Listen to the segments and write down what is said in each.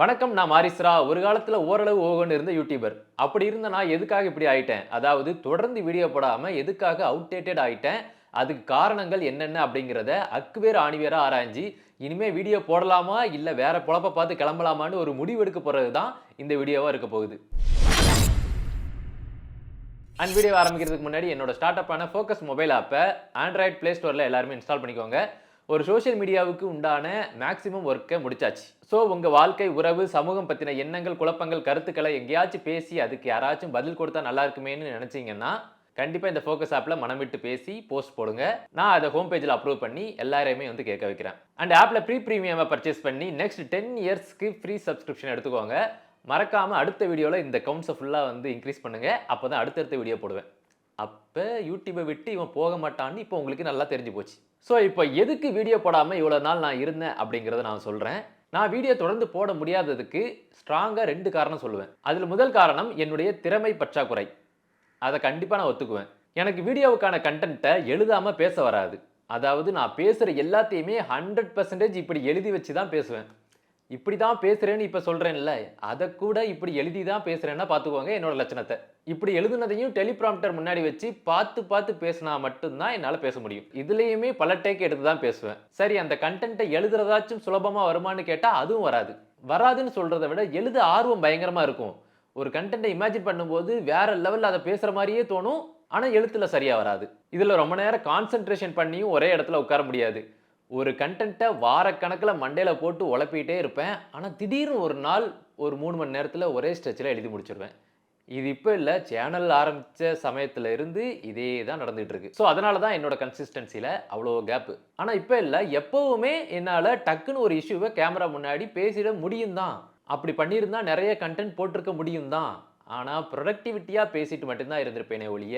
வணக்கம் நான் மாரிஸ்ரா ஒரு காலத்தில் ஓரளவு ஓகோன்னு இருந்த யூடியூபர் அப்படி இருந்த நான் எதுக்காக இப்படி ஆயிட்டேன்? அதாவது தொடர்ந்து வீடியோ போடாமல் எதுக்காக அவுடேட்டட் ஆயிட்டேன்? அதுக்கு காரணங்கள் என்னென்ன அப்படிங்கிறத அக்குவேர் ஆணிவேராக ஆராய்ஞ்சு இனிமேல் வீடியோ போடலாமா? இல்லை வேற பொழப்ப பார்த்து கிளம்பலாமான்னு ஒரு முடிவு எடுக்க போகிறது தான் இந்த வீடியோவாக இருக்க போகுது. அண்ட் வீடியோ ஆரம்பிக்கிறதுக்கு முன்னாடி என்னோட ஸ்டார்ட் அப்பான ஃபோக்கஸ் மொபைல் ஆப்பை ஆண்ட்ராய்ட் ப்ளே ஸ்டோரில் எல்லாருமே இன்ஸ்டால் பண்ணிக்கோங்க. ஒரு சோஷியல் மீடியாவுக்கு உண்டான மேக்ஸிமம் ஒர்க்கை முடிச்சாச்சு. ஸோ உங்கள் வாழ்க்கை உறவு சமூகம் பற்றின எண்ணங்கள் குழப்பங்கள் கருத்துக்களை எங்கேயாச்சும் பேசி அதுக்கு யாராச்சும் பதில் கொடுத்தா நல்லா இருக்குமேன்னு நினச்சிங்கன்னா கண்டிப்பாக இந்த ஃபோக்கஸ் ஆப்பில் மனம் விட்டு பேசி போஸ்ட் போடுங்க. நான் அதை ஹோம் பேஜில் அப்ரூவ் பண்ணி எல்லாரையுமே வந்து கேட்க வைக்கிறேன். அண்ட் ஆப்பில் ப்ரீ ப்ரீமியமாக பர்ச்சேஸ் பண்ணி நெக்ஸ்ட் டென் இயர்ஸ்க்கு ஃப்ரீ சப்ஸ்கிரிப்ஷன் எடுத்துக்கோங்க. மறக்காமல் அடுத்த வீடியோவில் இந்த கவுண்ட்ஸை ஃபுல்லாக வந்து இன்க்ரீஸ் பண்ணுங்கள் அப்போ தான் அடுத்தடுத்த வீடியோ போடுவேன். அப்போ யூடியூப்பை விட்டு இவன் போக மாட்டான்னு இப்போ உங்களுக்கு நல்லா தெரிஞ்சு போச்சு. ஸோ இப்போ எதுக்கு வீடியோ போடாமல் இவ்வளோ நாள் நான் இருந்தேன் அப்படிங்கிறத நான் சொல்கிறேன் நான் வீடியோ தொடர்ந்து போட முடியாததுக்கு ஸ்ட்ராங்காக ரெண்டு காரணம் சொல்லுவேன். அதில் முதல் காரணம் என்னுடைய திறமை பற்றாக்குறை. அதை கண்டிப்பாக நான் ஒத்துக்குவேன். எனக்கு வீடியோவுக்கான கண்டென்ட்டை எழுதாமல் பேச வராது. அதாவது நான் பேசுகிற எல்லாத்தையுமே ஹண்ட்ரட் பர்சன்டேஜ் இப்படி எழுதி வச்சு தான் பேசுவேன். இப்படி தான் பேசுகிறேன்னு இப்போ சொல்கிறேன்ல அதை கூட இப்படி எழுதி தான் பேசுகிறேன்னா பார்த்துக்கோங்க என்னோட லட்சணத்தை. இப்படி எழுதுனதையும் டெலிப்ராம்டர் முன்னாடி வச்சு பார்த்து பார்த்து பேசினா மட்டும்தான் என்னால் பேச முடியும். இதுலேயுமே பல டேக் எடுத்து தான் பேசுவேன். சரி அந்த கண்டென்ட்டை எழுதுறதாச்சும் சுலபமாக வருமான்னு கேட்டால் அதுவும் வராது. வராதுன்னு சொல்கிறத விட எழுத ஆர்வம் பயங்கரமாக இருக்கும். ஒரு கண்டென்ட்டை இமேஜின் பண்ணும்போது வேற லெவலில் அதை பேசுகிற மாதிரியே தோணும். ஆனால் எழுத்தில் சரியாக வராது. இதில் ரொம்ப நேரம் கான்சென்ட்ரேஷன் பண்ணியும் ஒரே இடத்துல உட்கார முடியாது. ஒரு கண்டென்ட்டை வாரக்கணக்கில் மண்டையில் போட்டு உழப்பிக்கிட்டே இருப்பேன். ஆனால் திடீர்னு ஒரு நாள் ஒரு மூணு மணி நேரத்தில் ஒரே ஸ்ட்ரெச்சில் எழுதி முடிச்சிருவேன். இது இப்போ இல்லை சேனல் ஆரம்பித்த சமயத்தில் இருந்து இதே தான் நடந்துகிட்ருக்கு ஸோ அதனால தான் என்னோட கன்சிஸ்டன்சியில் அவ்வளோ கேப்பு ஆனால் இப்போ இல்லை எப்போவுமே என்னால் டக்குன்னு ஒரு இஷ்யூவை கேமரா முன்னாடி பேசிட முடியும் தான் அப்படி பண்ணியிருந்தால் நிறைய கண்டென்ட் போட்டிருக்க முடியும் தான் ஆனால் ப்ரொடக்டிவிட்டியாக பேசிட்டு மட்டும்தான் இருந்திருப்பேனே ஒழிய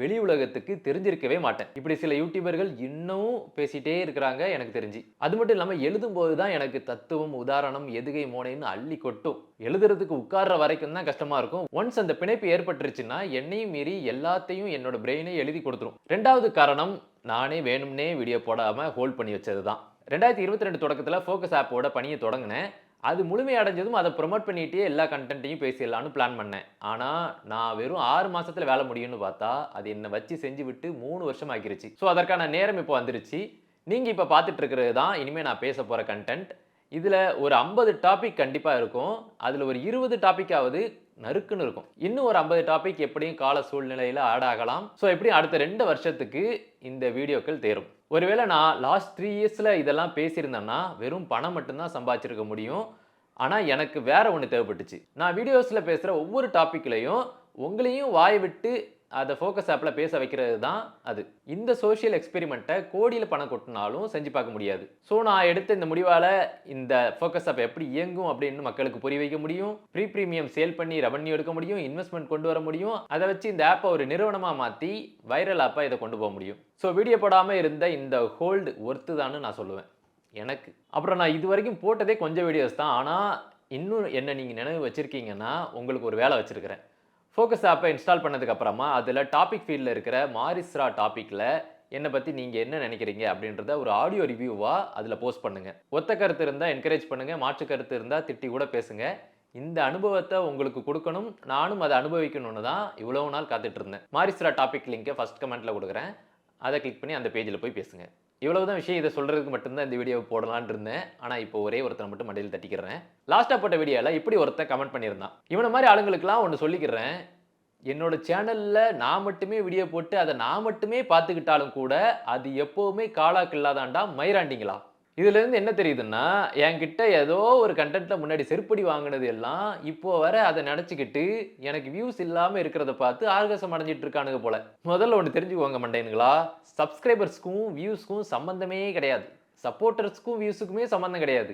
வெளி உலகத்துக்கு தெரிஞ்சிருக்கவே மாட்டேன். இப்படி சில யூடியூபர்கள் இன்னும் பேசிட்டே இருக்கிறாங்க எனக்கு தெரிஞ்சு. அது மட்டும் இல்லாமல் எழுதும்போது தான் எனக்கு தத்துவம் உதாரணம் எதுகை மோனைன்னு அள்ளி கொட்டும். எழுதுறதுக்கு உட்கார்ற வரைக்கும் தான் கஷ்டமாக இருக்கும். ஒன்ஸ் அந்த பிணைப்பு ஏற்பட்டுருச்சுன்னா என்னையும் மீறி எல்லாத்தையும் என்னோட பிரெயினை எழுதி கொடுத்துரும். ரெண்டாவது காரணம் நானே வேணும்னே வீடியோ போடாமல் ஹோல்ட் பண்ணி வச்சது தான் ரெண்டாயிரத்தி இருபத்தி ரெண்டு தொடக்கத்தில் ஃபோக்கஸ் ஆப்போட பணியை தொடங்கினேன். அது முழுமை அடைஞ்சதும் அதை ப்ரொமோட் பண்ணிகிட்டே எல்லா கண்டென்ட்டையும் பேசிடலான்னு பிளான் பண்ணேன். ஆனால் நான் வெறும் ஆறு மாதத்தில் வேலை முடியும்னு பார்த்தா அது என்னை வச்சு செஞ்சு விட்டு மூணு வருஷம் ஆக்கிருச்சு ஸோ அதற்கான நேரம் இப்போ வந்துருச்சு. நீங்கள் இப்போ பார்த்துட்டு இருக்கிறது தான் இனிமேல் நான் பேச போகிற கண்டென்ட் இதில் ஒரு ஐம்பது டாபிக் கண்டிப்பாக இருக்கும். அதில் ஒரு இருபது டாப்பிக்காவது நறுக்குன்னு இருக்கும். இன்னும் ஒரு ஐம்பது டாபிக் எப்படியும் கால சூழ்நிலையில் ஆட் ஆகலாம். ஸோ எப்படியும் அடுத்த ரெண்டு வருஷத்துக்கு இந்த வீடியோக்கள் தேரும். ஒருவேளை நான் லாஸ்ட் த்ரீ இயர்ஸில் இதெல்லாம் பேசியிருந்தேன்னா வெறும் பணம் மட்டும்தான் சம்பாதிச்சிருக்க முடியும். ஆனால் எனக்கு வேற ஒன்று தேவைப்பட்டுச்சு. நான் வீடியோஸில் பேசுகிற ஒவ்வொரு டாப்பிக்லையும் உங்களையும் வாய் விட்டு அதை ஃபோக்கஸ் ஆப்பில் பேச வைக்கிறது தான் அது. இந்த சோஷியல் எக்ஸ்பெரிமெண்ட்டை கோடியில் பணம் கொட்டினாலும் செஞ்சு பார்க்க முடியாது. ஸோ நான் எடுத்த இந்த முடிவால் இந்த ஃபோக்கஸ் ஆப் எப்படி இயங்கும் அப்படின்னு மக்களுக்கு புரிய வைக்க முடியும். ப்ரீ ப்ரீமியம் சேல் பண்ணி ரெவன்யூ எடுக்க முடியும் இன்வெஸ்ட்மெண்ட் கொண்டு வர முடியும். அதை வச்சு இந்த ஆப்பை ஒரு நிறுவனமாக மாற்றி வைரல் ஆப்பாக இதை கொண்டு போக முடியும். ஸோ வீடியோ போடாமல் இருந்த இந்த ஹோல்டு ஒர்த்து தான்னு நான் சொல்லுவேன். எனக்கு. அப்புறம் நான் இது வரைக்கும் போட்டதே கொஞ்சம் வீடியோஸ் தான். ஆனால் இன்னும் என்ன நீங்கள் நினைவு வச்சுருக்கீங்கன்னா உங்களுக்கு ஒரு வேலை வச்சுருக்கிறேன். ஃபோக்கஸ் ஆப்பை இன்ஸ்டால் பண்ணதுக்கு அப்புறமா அதில் டாபிக் ஃபீல்டில் இருக்கிற மாரிஸ்ரா டாப்பிக்கில் என்னை பற்றி நீங்கள் என்ன நினைக்கிறீங்க அப்படின்றத ஒரு ஆடியோ ரிவ்யூவாக அதில் போஸ்ட் பண்ணுங்கள் ஒத்த கருத்து இருந்தால் என்கரேஜ் பண்ணுங்கள் மாற்று கருத்து இருந்தால் திட்டி கூட பேசுங்க. இந்த அனுபவத்தை உங்களுக்கு கொடுக்கணும் நானும் அதை அனுபவிக்கணும்னு தான் இவ்வளோ நாள் காத்துட்டு இருந்தேன். மாரிஸ்ரா டாபிக் லிங்கை ஃபஸ்ட் கமெண்ட்டில் கொடுக்குறேன். அதை கிளிக் பண்ணி அந்த பேஜில் போய் பேசுங்கள் பேசுங்க இவ்வளவுதான் விஷயம் இதை சொல்கிறதுக்கு மட்டும்தான் இந்த வீடியோவை போடலான் இருந்தேன். ஆனால் இப்போ ஒரே ஒருத்தனை மட்டும் மண்டையில் தட்டிக்கிறேன். லாஸ்ட்டாக போட்ட வீடியோவில் இப்படி ஒருத்தன் கமெண்ட் பண்ணியிருந்தான். இவனை மாதிரி ஆளுங்களுக்குலாம் ஒன்று சொல்லிக்கிறேன். என்னோட சேனலில் நான் மட்டுமே வீடியோ போட்டு அதை நான் மட்டுமே பார்த்துக்கிட்டாலும் கூட அது எப்போவுமே காலாக்கு இல்லாதாண்டா மயிராண்டிங்களா? இதுலேருந்து என்ன தெரியுதுன்னா என்கிட்ட ஏதோ ஒரு கண்டென்ட்ல முன்னாடி செருப்படி வாங்கினது எல்லாம் இப்போ வர அதை நினச்சிக்கிட்டு எனக்கு வியூஸ் இல்லாமல் இருக்கிறத பார்த்து ஆர்கசம் அடைஞ்சிட்டு இருக்கானுங்க போல. முதல்ல ஒன்று தெரிஞ்சுக்கோங்க மண்டைனுங்களா சப்ஸ்கிரைபர்ஸ்க்கும் வியூஸ்க்கும் சம்மந்தமே கிடையாது. சப்போர்ட்டர்ஸ்க்கும் வியூஸுக்குமே சம்மந்தம் கிடையாது.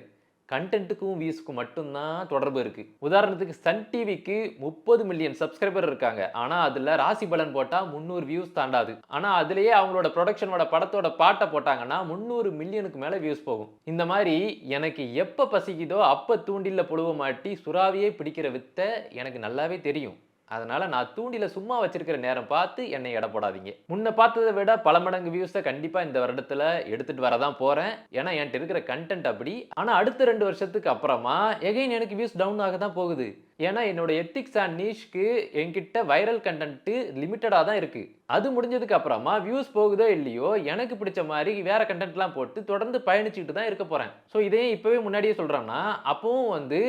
கண்டென்ட்டுக்கும் வியூஸ்க்கும் மட்டும்தான் தொடர்பு இருக்குது உதாரணத்துக்கு சன் டிவிக்கு முப்பது மில்லியன் சப்ஸ்கிரைபர் இருக்காங்க. ஆனால் அதில் ராசி பலன் போட்டால் முந்நூறு வியூஸ் தாண்டாது. ஆனால் அதுலேயே அவங்களோட ப்ரொடக்ஷனோட படத்தோட பாட்டை போட்டாங்கன்னா முந்நூறு மில்லியனுக்கு மேலே வியூஸ் போகும். இந்த மாதிரி எனக்கு எப்போ பசிக்குதோ அப்போ தூண்டில்ல புழுவ மாட்டி சுறாவியே பிடிக்கிற வித்தை எனக்கு நல்லாவே தெரியும். அதனால நான் தூண்டில சும்மா வச்சிருக்கிற நேரம் பார்த்து என்னை எடை போடாதீங்க முன்ன பார்த்ததை விட பல மடங்கு வியூஸை கண்டிப்பா இந்த வருடத்துல எடுத்துட்டு வரதான் போறேன். ஏன்னா என்கிட்ட இருக்கிற கண்டென்ட் அப்படி. ஆனா அடுத்த ரெண்டு வருஷத்துக்கு அப்புறமா எகைன் எனக்கு வியூஸ் டவுன் ஆக தான் போகுது. ஏன்னா என்னோட எத்திக்ஸ் அண்ட் நீஷ்க்கு என்கிட்ட வைரல் கண்டென்ட்டு லிமிட்டடாக தான் இருக்குது அது முடிஞ்சதுக்கு அப்புறமா வியூஸ் போகுதோ இல்லையோ எனக்கு பிடிச்ச மாதிரி வேற கண்டென்ட்லாம் போட்டு தொடர்ந்து பயணிச்சுட்டு தான் இருக்க போகிறேன் ஸோ இதையும் இப்போவே முன்னாடியே சொல்கிறேன்னா அப்பவும் வந்து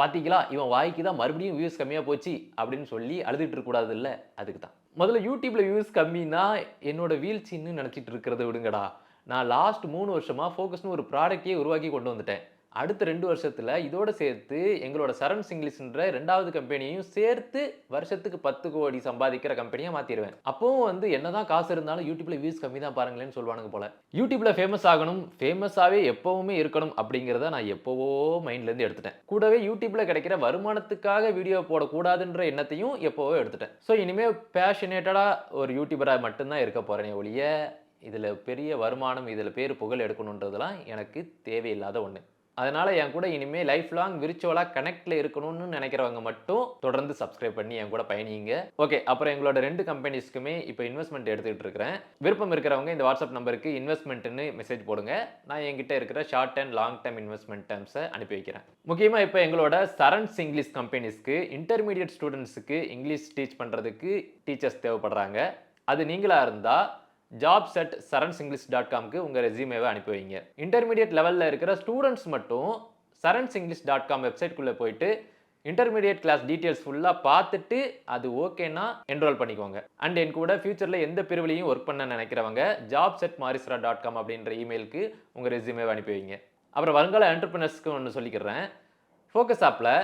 பாத்தீங்களா? இவன் வாய்க்கு தான் மறுபடியும் வியூஸ் கம்மியாக போச்சு அப்படின்னு சொல்லி அழுதுட்டு இருக்கக்கூடாது இல்லை அதுக்கு தான் முதல்ல யூடியூப்பில் வியூஸ் கம்மினா என்னோட வீழ்ச்சின்னு நினச்சிட்டு இருக்கிறத விடுங்கடா. நான் லாஸ்ட் மூணு வருஷமாக ஃபோக்கஸ்னு ஒரு ப்ராடக்டே உருவாக்கி கொண்டு வந்துட்டேன். அடுத்த ரெண்டு வருஷத்தில் இதோட சேர்த்து எங்களோட சரண் சிங்கிலிஷ்ன்ற ரெண்டாவது கம்பெனியும் சேர்த்து வருஷத்துக்கு பத்து கோடி சம்பாதிக்கிற கம்பெனியாக மாற்றிடுவேன் அப்போவும் வந்து என்னதான் காசு இருந்தாலும் யூடியூப்ல வியூஸ் கம்மி தான் பாருங்களேன்னு சொல்லுவானுங்க போல. யூடியூப்ல ஃபேமஸ் ஆகணும் ஃபேமஸாகவே எப்பவுமே இருக்கணும் அப்படிங்கிறத நான் எப்போவோ மைண்ட்லேருந்து எடுத்துட்டேன். கூடவே யூடியூப்ல கிடைக்கிற வருமானத்துக்காக வீடியோ போடக்கூடாதுன்ற எண்ணத்தையும் எப்போவோ எடுத்துட்டேன். ஸோ இனிமேல் பேஷனேட்டடாக ஒரு யூடியூபராக மட்டும்தான் இருக்க போறேனே ஒழிய இதில் பெரிய வருமானம் இதில் பேர் புகழ் எடுக்கணுன்றதெல்லாம் எனக்கு தேவையில்லாத ஒன்று அதனால என் கூட இனிமே லைஃப் லாங் விர்ச்சுவலாக கனெக்ட்ல இருக்கணும்னு நினைக்கிறவங்க மட்டும் தொடர்ந்து சப்ஸ்கிரைப் பண்ணி என் கூட பயணிங்க. ஓகே அப்புறம் எங்களோட ரெண்டு கம்பெனிஸ்க்குமே இப்போ இன்வெஸ்ட்மெண்ட் எடுத்துக்கிட்டு இருக்கிறேன். விருப்பம் இருக்கிறவங்க இந்த வாட்ஸ்அப் நம்பருக்கு இன்வெஸ்ட்மெண்ட்னு மெசேஜ் போடுங்க. நான் என்கிட்ட இருக்கிற short and long term investment டேர்ம்ஸை அனுப்பி வைக்கிறேன். முக்கியமாக இப்போ எங்களோட சரண்ஸ் இங்கிலீஷ் கம்பெனிஸ்க்கு இன்டர்மீடியட் ஸ்டூடெண்ட்ஸுக்கு இங்கிலீஷ் டீச் பண்ணுறதுக்கு டீச்சர்ஸ் தேவைப்படுறாங்க. அது நீங்களாக இருந்தால் job set Sarans English dot காம்க்கு உங்கள் ரெசியூமேவை அனுப்பி வைங்க. இன்டர்மீடியட் லெவலில் இருக்கிற ஸ்டூடெண்ட்ஸ் மட்டும் சரண்ஸ் இங்கிலீஷ் டாட் காம் வெப்சைட்குள்ளே போயிட்டு இன்டர்மீடியட் கிளாஸ் டீட்டெயில்ஸ் ஃபுல்லாக பார்த்துட்டு அது ஓகேனா என்ரோல் பண்ணிக்கோங்க. அண்ட் என் கூட ஃபியூச்சரில் எந்த பிரிவிலையும் ஒர்க் பண்ண நினைக்கிறவங்க ஜாப் செட் மாரிஸ்ரா டாட் காம் அப்படின்ற இமெயிலுக்கு உங்கள் ரெசியூமேவை அனுப்பி வைங்க. அப்புறம் வருங்கால என்டர்பிரினர்ஸ்க்கு ஒன்று சொல்லிக்கிறேன். ஃபோக்கஸ் ஆப்பில்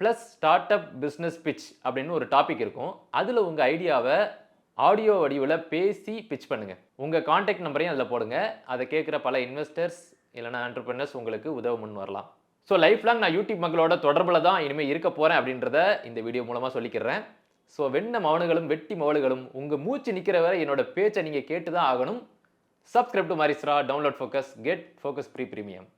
plus start up business pitch அப்படின்னு ஒரு டாபிக் இருக்கும். அதில் உங்கள் ஐடியாவை ஆடியோ வடிவில் பேசி பிச் பண்ணுங்க. உங்கள் காண்டாக்ட் நம்பரையும் அதில் போடுங்க. அதை கேட்குற பல இன்வெஸ்டர்ஸ் இல்லைனா ஆண்டர்பிரினர்ஸ் உங்களுக்கு உதவ முன் வரலாம். ஸோ லைஃப் லாங் நான் யூடியூப் மக்களோட தொடர்பில் தான் இனிமேல் இருக்க போகிறேன் அப்படின்றத இந்த வீடியோ மூலமாக சொல்லிக்கிறேன். ஸோ வெண்ண மவனுகளும் வெட்டி மவளுகளும் உங்கள் மூச்சு நிற்கிற வரை என்னோட பேச்சை நீங்கள் கேட்டு தான் ஆகணும். Subscribe to மாரிஸ்ரா download focus get focus pre premium